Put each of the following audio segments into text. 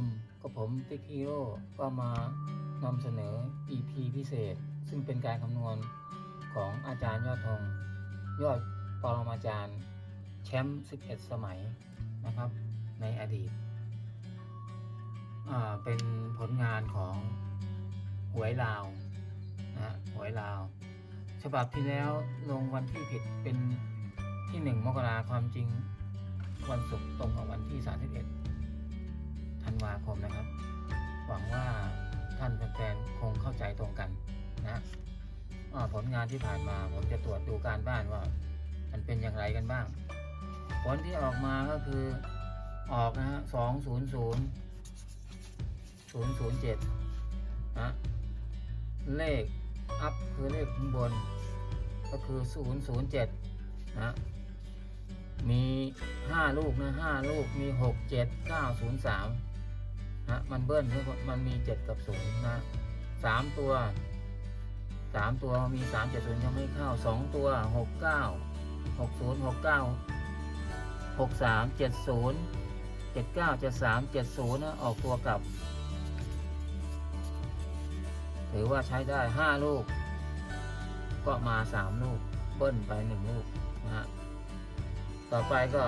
มกับผมติ๊กฮีโร่ก็มานำเสนอ EP พิเศษ ซึ่งเป็นการคำนวณของอาจารย์ยอดธงยอดปรมาจารย์แชมป์11 สมัยนะครับ ในอดีตเป็นผลงานของหวยลาวนะหวยลาว ฉบับที่แล้วลงวันที่ผิดเป็นที่หนึ่งมกราความจริงวันศุกร์ตรงกับวันที่ 31าคมนะครับ หวังว่าท่านแฟนๆคงเข้าใจตรงกันนะผลงานที่ผ่านมาผมจะตรวจดูการบ้านว่า มันเป็นอย่างไรกันบ้าง ผลที่ออกมาก็คือออกนะฮะสองศูนย์ศูนย์ศูนย์ศูนย์เจ็ดนะเลขอัพคือเลขข้างบน ก็คือศูนย์ศูนย์เจ็ดนะมีห้าลูกนะห้าลูกมีหกเจ็ดเก้าศูนย์สาม นะมันเบิ้ลเพราะมันมีเจ็ดกับศูนย์นะสามตัวสามตัวมีสามเจ็ดศูนย์ยังไม่เข้าสองตัวหกเก้าหกศูนย์หกเก้าหกสามเจ็ดศูนย์เจ็ดเก้าเจ็ดสามเจ็ดศูนย์นะออกตัวกลับ ถือว่าใช้ได้ห้าลูก ก็มาสามลูก เบิ้ลไปหนึ่งลูกนะฮะต่อไปก็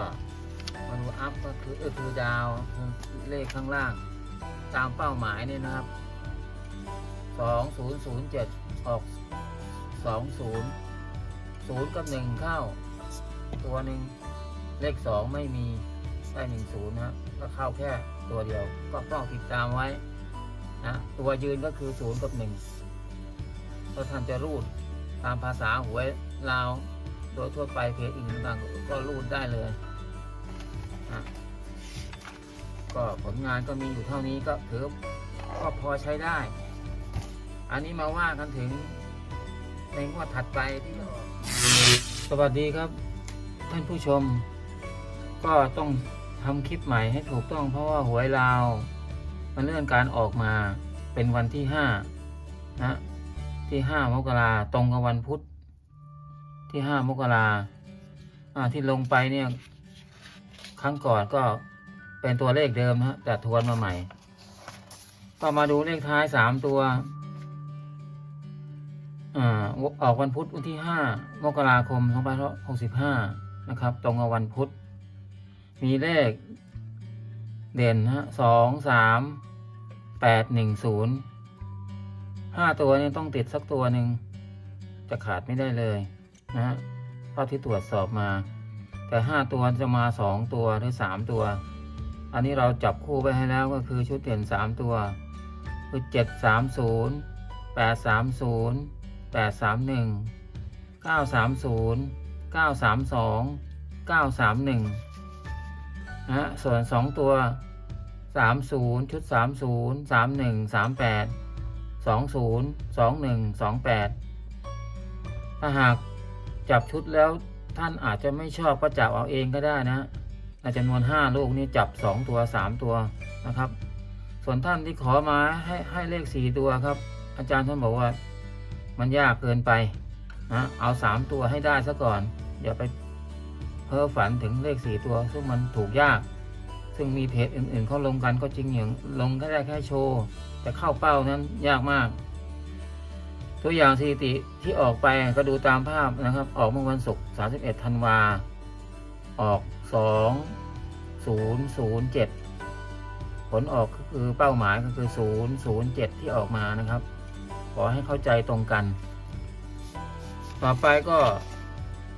มาดูอัพก็คือเออคือดาวคือเลขข้างล่าง ตามเป้าหมายเนี่ยนะครับสองศูนย์ศูนย์เจ็ดออกสองศูนย์ศูนย์กับหนึ่งเข้า ตัวหนึ่งเลขสองไม่มีได้หนึ่งศูนย์นะก็เข้าแค่ตัวเดียว ก็ต้องติดตามไว้นะตัวยืนก็คือศูนย์กับหนึ่งถ้าท่านจะรูดตามภาษาหวยลาว โดยทั่วไปเพจอื่นต่างก็รูดได้เลยนะ ก็ผลงานก็มีอยู่เท่านี้ก็ถือก็พอใช้ได้ อันนี้มาว่ากันถึงในงวดถัดไปที่สวัสดีครับ ท่านผู้ชม ก็ต้องทำคลิปใหม่ให้ถูกต้องเพราะว่าหวยลาวมันเลื่อนการออกมาเป็นวันที่ห้านะที่ห้ามกราตรงกับวันพุธที่ห้ามกราที่ลงไปเนี่ย ครั้งก่อนก็ เป็นตัวเลขเดิมฮะแต่ทวนมาใหม่ก็มาดูเลขท้ายสามตัวอ่าออกวันพุธวันที่ห้ามกราคมสองพันหกสิบห้านะครับ ตรงกับวันพุธ มีเลขเด่นฮะสองสามแปดหนึ่งศูนย์ห้าตัวนี้ต้องติดสักตัวหนึ่งจะขาดไม่ได้เลยนะฮะเท่าที่ตรวจสอบมา แต่ห้าตัวจะมาสองตัวหรือสามตัว อันนี้เราจับคู่ไปให้แล้วก็คือชุดเด่นสามตัว คือเจ็ดสามศูนย์แปดสามศูนย์แปดสามหนึ่งเก้าสามศูนย์เก้าสามสองเก้าสามหนึ่งนะส่วนสองตัวสามศูนย์ชุดสามศูนย์สามหนึ่งสามแปดสองศูนย์สองหนึ่งสองแปดถ้าหากจับชุดแล้วท่านอาจจะไม่ชอบก็จับเอาเองก็ได้นะ จำนวนห้าลูกนี้จับสองตัวสามตัวนะครับ ส่วนท่านที่ขอมาให้ให้เลขสี่ตัวครับ อาจารย์ท่านบอกว่ามันยากเกินไปนะเอาสามตัวให้ได้ซะก่อนอย่าไปเพ้อฝันถึงเลขสี่ตัว ซึ่งมันถูกยาก ซึ่งมีเพจอื่นๆเขาลงกันก็จริงอย่างลงแค่ได้แค่โชว์ แต่เข้าเป้านั้นยากมาก ตัวอย่างสถิติที่ออกไปก็ดูตามภาพนะครับ ออกเมื่อวันศุกร์31ธันวา ออก 2007 ผลออกก็คือเป้าหมายก็คือ 007 ที่ออกมานะครับ ขอให้เข้าใจตรงกัน ต่อไปก็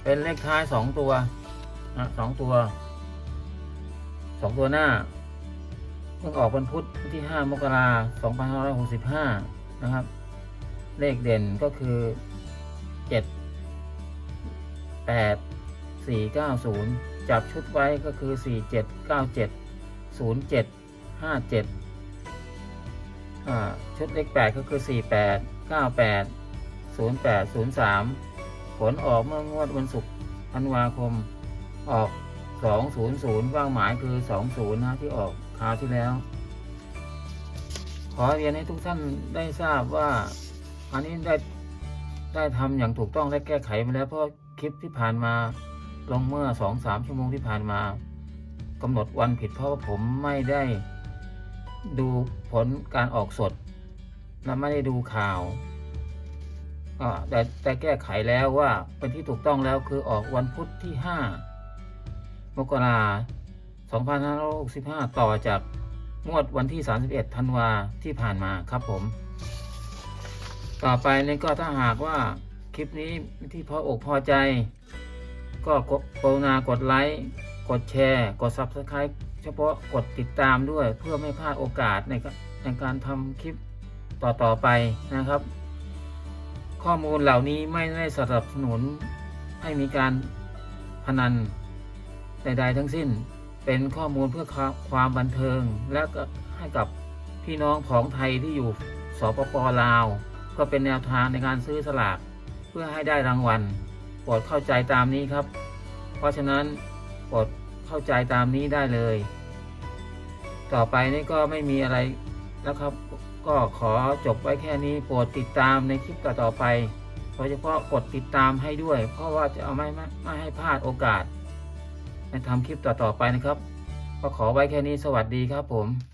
เป็นเลขท้าย 2 ตัวนะสองตัว 2 ตัวหน้าเพิ่งออกวันพุธที่ 5 มกราคม2565 นะครับ เลขเด่นก็คือเจ็ดแปดสี่เก้าศูนย์ จับชุดไว้ก็คือสี่เจ็ดเก้าเจ็ดศูนย์เจ็ดห้าเจ็ดชุดเลขแปดก็คือสี่แปดเก้าแปดศูนย์แปดศูนย์สามผลออกเมื่องวดวันศุกร์ธันวาคมออกสองศูนย์ศูนย์เป้าหมายคือสองศูนย์นะที่ออกคราวที่แล้ว ขอเรียนให้ทุกท่านได้ทราบว่าอันนี้ได้ได้ทำอย่างถูกต้องและแก้ไขมาแล้วเพราะคลิปที่ผ่านมา ลงเมื่อสองสามชั่วโมงที่ผ่านมากำหนดวันผิดเพราะว่าผมไม่ได้ดูผลการออกสด และไม่ได้ดูข่าวก็แต่แต่แก้ไขแล้วว่าเป็นที่ถูกต้องแล้วคือออกวันพุธที่ 5 มกราคม2565 ต่อจากงวดวันที่ 31 ธันวาที่ผ่านมาครับผม ต่อไปนี่ก็ถ้าหากว่าคลิปนี้ที่พออกพอใจ ก็กดกรุณากดไลค์ กดแชร์ กด Subscribe เฉพาะกดติดตามด้วยเพื่อไม่พลาดโอกาสในการในการทำคลิปต่อ ๆ ไปนะครับ ข้อมูลเหล่านี้ไม่ได้สนับสนุนให้มีการพนันใด ๆ ทั้งสิ้นเป็นข้อมูลเพื่อความบันเทิง และก็ให้กับพี่น้องของไทยที่อยู่สปปลาว ก็เป็นแนวทางในการซื้อสลากเพื่อให้ได้รางวัล ปรดเข้าใจตามนี้ครับ เพราะฉะนั้นโปรดเข้าใจตามนี้ได้เลย ต่อไปนี่ก็ไม่มีอะไรแล้วครับ ก็ขอจบไว้แค่นี้โปรดติดตามในคลิปต่อๆไปโดยเฉพาะกดติดตามให้ด้วย เพราะว่าจะเอาไม่ไม่ไม่ให้พลาดโอกาสในทำคลิปต่อๆไปนะครับ ก็ขอไว้แค่นี้สวัสดีครับผม